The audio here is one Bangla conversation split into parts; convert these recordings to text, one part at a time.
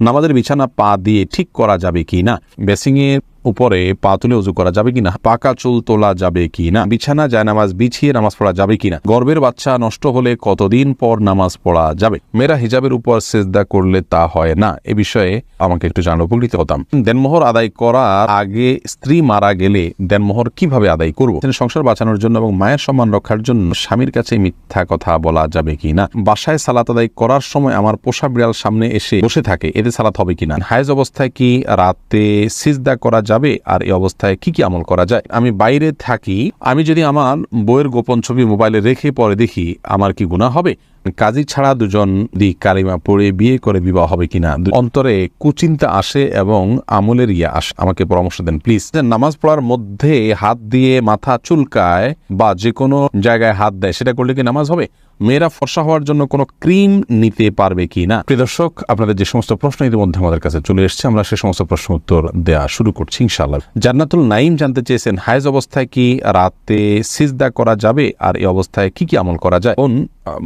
নামাজের বিছানা পা দিয়ে ঠিক করা যাবে কি না বেসিংয়ের উপরে পা তুলে উজু করা যাবে কিনা? পাকা চুল তোলা যাবে কিনা? বিছানা যায় নামাজ বিছিয়ে নামাজ পড়া যাবে কিনা? গর্বের বাচ্চা নষ্ট হলে কতদিন পর নামাজ পড়া যাবে? মেয়েরা হিজাবের উপর সেজদা করলে তা হয় না। এ বিষয়ে আমাকে একটু জানার উপকৃত হতাম। দেনমোহর আদায় করার আগে স্ত্রী মারা গেলে দেনমোহর কীভাবে আদায় করব? সংসার বাঁচানোর জন্য এবং মায়ের সম্মান রক্ষার জন্য স্বামীর কাছে মিথ্যা কথা বলা যাবে কিনা? বাসায় সালাত আদায় করার সময় আমার পোষা বিড়াল সামনে এসে বসে থাকে। এতে সালাত হবে কিনা? হায়েজ অবস্থায় কি রাতে সিজদা করা আর এই অবস্থায় কি কি আমল করা যায়? আমি বাইরে থাকি, আমি যদি আমার বইয়ের গোপন ছবি মোবাইলে রেখে পরে দেখি, আমার কি গুণা হবে? কাজী ছাড়া দুজন দি কালিমা পড়ে বিয়ে করে বিবাহ হবে কিনা? অন্তরে কুচিন্তা আসে এবং আমলের ইয়া আসে। আমাকে পরামর্শ দেন, প্লিজ। নামাজ পড়ার মধ্যে হাত দিয়ে মাথা চুলকায় বা যে কোনো জায়গায় হাত দেয়, সেটা করলে কি নামাজ হবে? মেয়েরা ফর্সা হওয়ার জন্য কোনো ক্রিম নিতে পারবে কি না? প্রিয় দর্শক, আপনাদের যে সমস্ত প্রশ্ন ইতিমধ্যে আমাদের কাছে চলে এসেছে, আমরা সে সমস্ত প্রশ্ন উত্তর দেওয়া শুরু করছি, ইনশাআল্লাহ। জান্নাতুল নাইম জানতে চেয়েছেন, হায়েজ অবস্থায় কি রাতে সিজদা করা যাবে আর এই অবস্থায় কি কি আমল করা যায়? কোন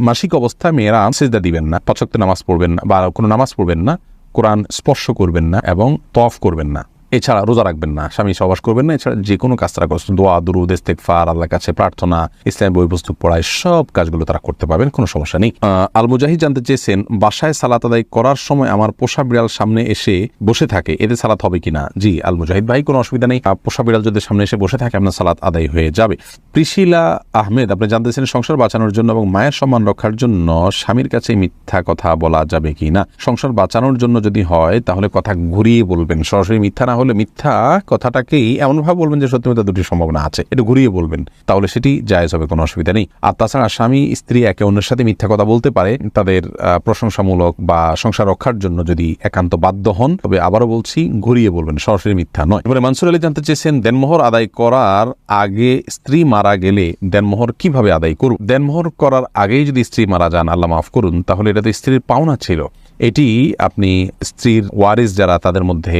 মাসিক অবস্থায় মেয়েরা সিজদা দিবেন না পাচক্ত নামাজ পড়বেন না বা কোনো নামাজ পড়বেন না, কোরআন স্পর্শ করবেন না এবং তফ করবেন না। এছাড়া রোজা রাখবেন না, স্বামী সবাস করবেন না, এছাড়া যে কোনো কাজ তারা করছেন দোয়া দুরু দুরুদ ইস্তেকফার আল্লাহর কাছে প্রার্থনা ইসলাম বই, পুস্তক পড়ায় সব কাজগুলো তারা করতে পারবেন, কোনো সমস্যা নেই। আল মুজাহিদ জানতে চেয়েছেন, বাসায় সালাত আদায় করার সময় আমার পোষা বিড়াল সামনে এসে বসে থাকে, এতে সালাত হবে কিনা? জি আল মুজাহিদ ভাই, কোনো অসুবিধা নেই। পোষা বিড়াল যদি সামনে এসে বসে থাকে, আপনার সালাত আদায় হয়ে যাবে। প্রিশিলা আহমেদ, আপনি জানতে চেয়েছেন সংসার বাঁচানোর জন্য এবং মায়ের সম্মান রক্ষার জন্য স্বামীর কাছে মিথ্যা কথা বলা যাবে কি না সংসার বাঁচানোর জন্য যদি হয়, তাহলে কথা ঘুরিয়ে বলবেন, সরাসরি মিথ্যা না হলে মিথ্যা কথাটাকেই এমনভাবে বলবেন যে সত্যি মিথ্যা দুটি সম্ভাবনা আছে। এটা ঘুরিয়ে বলবেন। তাহলে সেটি জায়েজ হবে, কোনো অসুবিধা নেই। আর তাছাড়া স্বামী, স্ত্রী একে অন্যের সাথে মিথ্যা কথা বলতে পারে, তাদের প্রশংসামূলক বা সংসার রক্ষার জন্য যদি একান্ত বাধ্য হন, তবে আবারও বলছি, ঘুরিয়ে বলবেন, সরাসরি মিথ্যা নয়। এবারে মানসুর আলী জানতে চেয়েছেন, দেনমোহর আদায় করার আগে স্ত্রী মারা গেলে দেনমোহর কীভাবে আদায় করব দেনমোহর করার আগেই যদি স্ত্রী মারা যান, আল্লাহ মাফ করুন, তাহলে এটা তো স্ত্রীর পাওনা ছিল। এটি আপনি স্ত্রীর ওয়ারিস যারা তাদের মধ্যে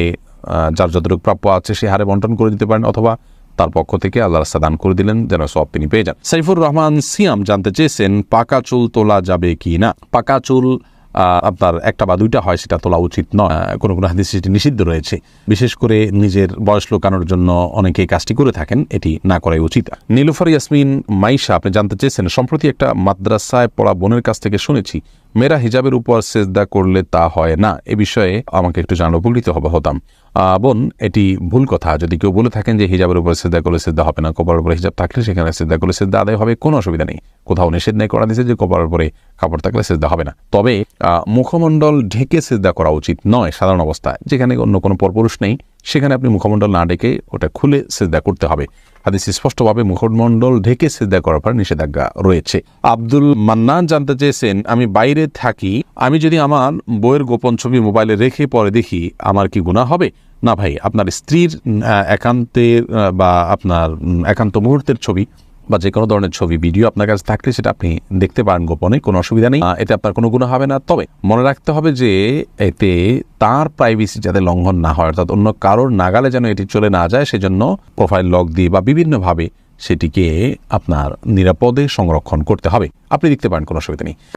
যার যতটুকু প্রাপ্য আছে সে হারে বন্টন করে দিতে পারেন অথবা তার পক্ষ থেকে আল্লাহ রাস্তা দান করে দিলেন, যেন সব তিনি পেয়ে যান। সাইফুর রহমান সিয়াম জানতে চেয়েছেন, পাকা চুল তোলা যাবে কি না? পাকা চুল আপনার একটা বা দুইটা হয়, সেটা তোলা উচিত নয়। কোনো কোনো হাদিস সেটি নিষিদ্ধ রয়েছে। বিশেষ করে নিজের বয়স লোকানোর জন্য অনেকে কাজটি করে থাকেন, এটি না করাই উচিত। নীলুফার ইয়াসমিন মাইশা, আপনি জানতে চেয়েছেন, সম্প্রতি একটা মাদ্রাসায় পড়া বোনের কাছ থেকে শুনেছি, মেয়েরা হিজাবের উপর সেজদা করলে তা হয় না। এ বিষয়ে আমাকে একটু জানার উপকৃত হবে, হতাম। বোন, এটি ভুল কথা। যদি কেউ বলে থাকেন যে হিজাবের উপর সেদ্ধা করলে সেদ্ধা হবে না কপালের উপরে হিজাব থাকলে সেখানে সেদ্ধা করলে সেদ্ধা আদায় হবে, কোনো অসুবিধা নেই। কোথাও নিষেধ নেই করা দিয়েছে যে কপালের উপরে কাপড় থাকলে সেজদা হবে না। তবে মুখমণ্ডল ঢেকে সেজদা করা উচিত নয় সাধারণ অবস্থায়, যেখানে অন্য কোনো পরপুরুষ নেই, সেখানে আপনি মুখমণ্ডল না ডেকে ওটা খুলে সেজদা করতে হবে। হাদিস স্পষ্টভাবে মুখমণ্ডল ঢেকে সেজদা করার পর নিষেধাজ্ঞা রয়েছে। আব্দুল মান্নান জানতে চেয়েছেন, আমি বাইরে থাকি, আমি যদি আমার বইয়ের গোপন ছবি মোবাইলে রেখে পরে দেখি, আমার কি গুণা হবে? না ভাই, আপনার স্ত্রীর একান্তের বা আপনার একান্ত মুহূর্তের ছবি বা যে কোনো ধরনের ছবি, ভিডিও আপনার কাছে থাকলে সেটা আপনি দেখতে পারেন গোপনে, কোনো অসুবিধা নেই। এতে আপনার কোনো গুণ হবে না। তবে মনে রাখতে হবে যে এতে তার প্রাইভেসি যাতে লঙ্ঘন না হয়, অর্থাৎ অন্য কারোর নাগালে যেন এটি চলে না যায়, সেজন্য প্রোফাইল লক দিয়ে বা বিভিন্নভাবে সেটিকে আপনার নিরাপদে সংরক্ষণ করতে হবে। আপনি দেখতে পারেন, কোনো অসুবিধা নেই।